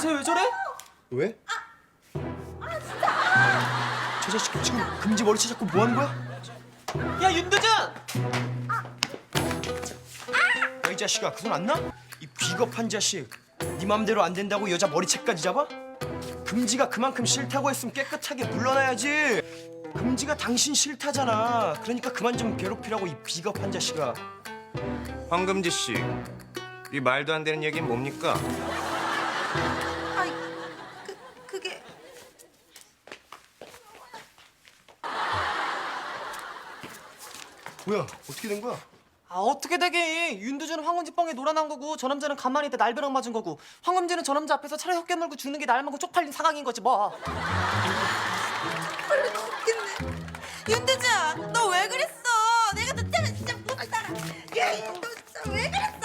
쟤 왜 저래? 왜? 저 자식 지금 금지 머리 채 잡고 뭐 하는 거야? 야 윤두준! 야, 이 자식아 그 손 안 나? 이 비겁한 자식 네 맘대로 안 된다고 여자 머리채까지 잡아? 금지가 그만큼 싫다고 했으면 깨끗하게 물러나야지 금지가 당신 싫다잖아 그러니까 그만 좀 괴롭히라고 이 비겁한 자식아 황금지 씨, 이 말도 안 되는 얘기는 뭡니까? 아이, 그, 그게... 뭐야? 어떻게 된 거야? 아 어떻게 되긴 윤두준은 황금지 뻥에 놀아난 거고 저 남자는 가만히 있다 날벼락 맞은 거고 황금지는 저 남자 앞에서 차라리 헛개 물고 죽는 게 날만고 쪽팔린 상황인 거지 뭐 아, 윤두준, 너 왜 그랬어? 내가 너 때문에 진짜 못 살아. 야, 너 진짜 왜 그랬어?